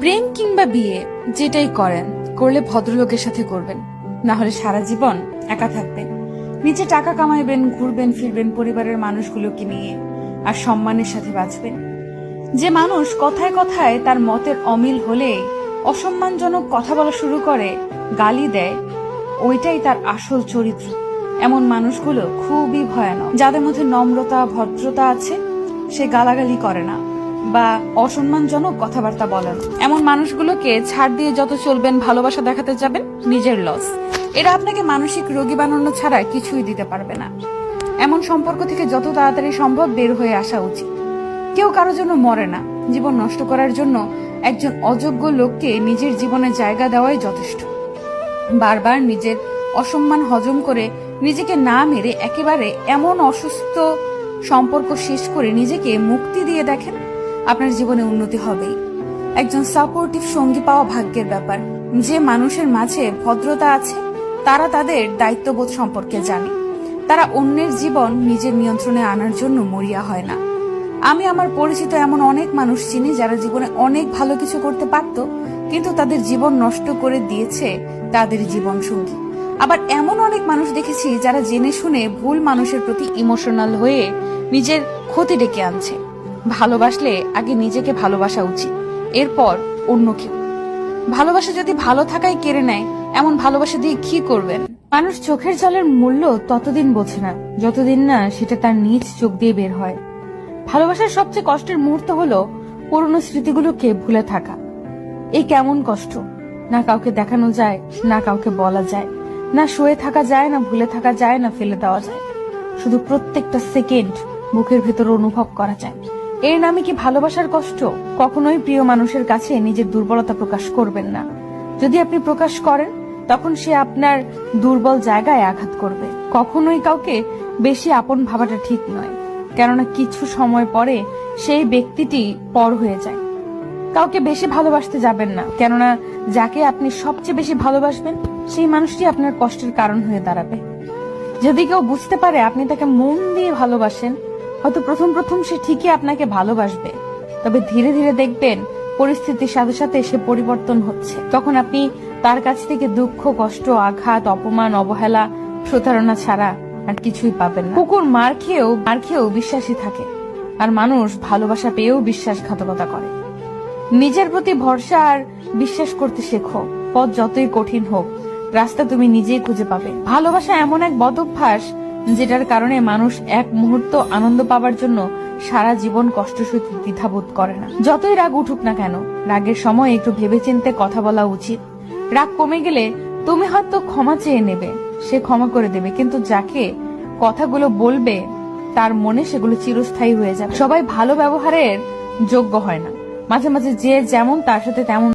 প্রেম কিংবা বিয়ে, যেটাই করেন, করলে ভদ্রলোকের সাথে করবেন। না হলে সারা জীবন একা থাকবেন। নিজে টাকা কামাইবেন, ঘুরবেন, ফিরবেন পরিবারের মানুষগুলোকে নিয়ে, আর সম্মানের সাথে বাঁচবেন। যে মানুষ কথায় কথায় তার মতের অমিল হলে, অসম্মানজনক কথা বলা শুরু করে, গালি দেয়, ওইটাই তার আসল চরিত্র। এমন মানুষগুলো খুবই ভয়ানক। যাদের মধ্যে নম্রতা, ভদ্রতা আছে, সে গালাগালি করে না। বা অসম্মানজনক কথাবার্তা বলেন। এমন মানুষগুলোকে ছাড় দিয়ে যত চলবেন, ভালোবাসা দেখাতে যাবেন, নিজের লস এরা আপনাকে মানসিক রোগী বানানো ছাড়া কিছুই দিতে পারবে না। এমন সম্পর্ক থেকে যত তাড়াতাড়ি সম্ভব বের হয়ে আসা উচিত। কেউ কারোর জন্য মরে না। জীবন নষ্ট করার জন্য একজন অযোগ্য লোককে নিজের জীবনে জায়গা দেওয়াই যথেষ্ট। বারবার নিজের অসম্মান হজম করে নিজেকে না মেরে একেবারে এমন অসুস্থ সম্পর্ক শেষ করে নিজেকে মুক্তি দিয়ে দেখেন আপনার জীবনে উন্নতি হবেই একজন সাপোর্টিভ সঙ্গী পাওয়া ভাগ্যের ব্যাপার। যে মানুষের মাঝে ভদ্রতা আছে, তারা তাদের দায়িত্ববোধ সম্পর্কে জানে। তারা অন্যের জীবন নিজের নিয়ন্ত্রণে আনার জন্য মরিয়া হয় না। আমি আমার পরিচিত এমন অনেক মানুষ চিনি যারা জীবনে অনেক ভালো কিছু করতে পারত, কিন্তু তাদের জীবন নষ্ট করে দিয়েছে তাদের জীবন সঙ্গী। আবার এমন অনেক মানুষ দেখেছি যারা জেনে শুনে ভুল মানুষের প্রতি ইমোশনাল হয়ে নিজের ক্ষতি ডেকে আনছে। ভালোবাসলে আগে নিজেকে ভালোবাসা উচিত, এরপর অন্য কেউ। ভালোবাসা যদি ভালো থাকাই কেড়ে নেয়, এমন ভালোবাসা দিয়ে কি করবেন? মানুষ চোখের জলের মূল্য ততদিন বোঝে না, যতদিন না সেটা তার নিজ চোখ দিয়ে বের হয়। ভালোবাসার সবচেয়ে কষ্টের মুহূর্ত হলো পুরনো স্মৃতিগুলোকে ভুলে থাকা। এই কেমন কষ্ট? না কাউকে দেখানো যায়, না কাউকে বলা যায়, না শুয়ে থাকা যায়, না ভুলে থাকা যায়, না ফেলে দেওয়া যায়। শুধু প্রত্যেকটা সেকেন্ড বুকের ভেতর অনুভব করা যায়। এর নামে কি ভালোবাসার কষ্ট? কখনোই প্রিয় মানুষের কাছে নিজের দুর্বলতা প্রকাশ করবেন না। যদি আপনি প্রকাশ করেন, তখন সে আপনার দুর্বল জায়গায় আঘাত করবে। কখনোই কাউকে বেশি আপন ভাবাটা ঠিক নয়, কেননা কিছু সময় পরে সেই ব্যক্তিটি পর হয়ে যায়। কাউকে বেশি ভালোবাসতে যাবেন না, কেননা যাকে আপনি সবচেয়ে বেশি ভালোবাসবেন, সেই মানুষটি আপনার কষ্টের কারণ হয়ে দাঁড়াবে। যদি কেউ বুঝতে পারে আপনি তাকে মন দিয়ে ভালোবাসেন হয়তো প্রথম প্রথম সে ঠিকই আপনাকে ভালোবাসবে। তবে ধীরে ধীরে দেখবেন পরিস্থিতির সাথে সাথে সে পরিবর্তন হচ্ছে। তখন আপনি তার কাছ থেকে দুঃখ, কষ্ট, আঘাত, অপমান, অবহেলা, প্রতারণা ছাড়া আর কিছুই পাবেন না। কুকুর মার খেয়েও মার খেয়েও বিশ্বাসী থাকে। আর মানুষ ভালোবাসা পেয়েও বিশ্বাসঘাতকতা করে। নিজের প্রতি ভরসা আর বিশ্বাস করতে শেখো। পথ যতই কঠিন হোক, রাস্তা তুমি নিজেই খুঁজে পাবে। ভালোবাসা এমন এক বদ অভ্যাস যেটার কারণে মানুষ এক মুহূর্ত আনন্দ পাবার জন্য সারা জীবন কষ্ট সইতে দ্বিধাবোধ করে না। যতই রাগ উঠুক না কেন, রাগের সময় একটু ভেবেচিন্তে কথা বলা উচিত। রাগ কমে গেলে তুমি হয়তো ক্ষমা চেয়ে নেবে, সে ক্ষমা করে দেবে, কিন্তু যাকে কথাগুলো বলবে, তার মনে সেগুলো চিরস্থায়ী হয়ে যাবে। সবাই ভালো ব্যবহারের যোগ্য হয় না। মাঝে মাঝে যে যেমন, তার সাথে তেমন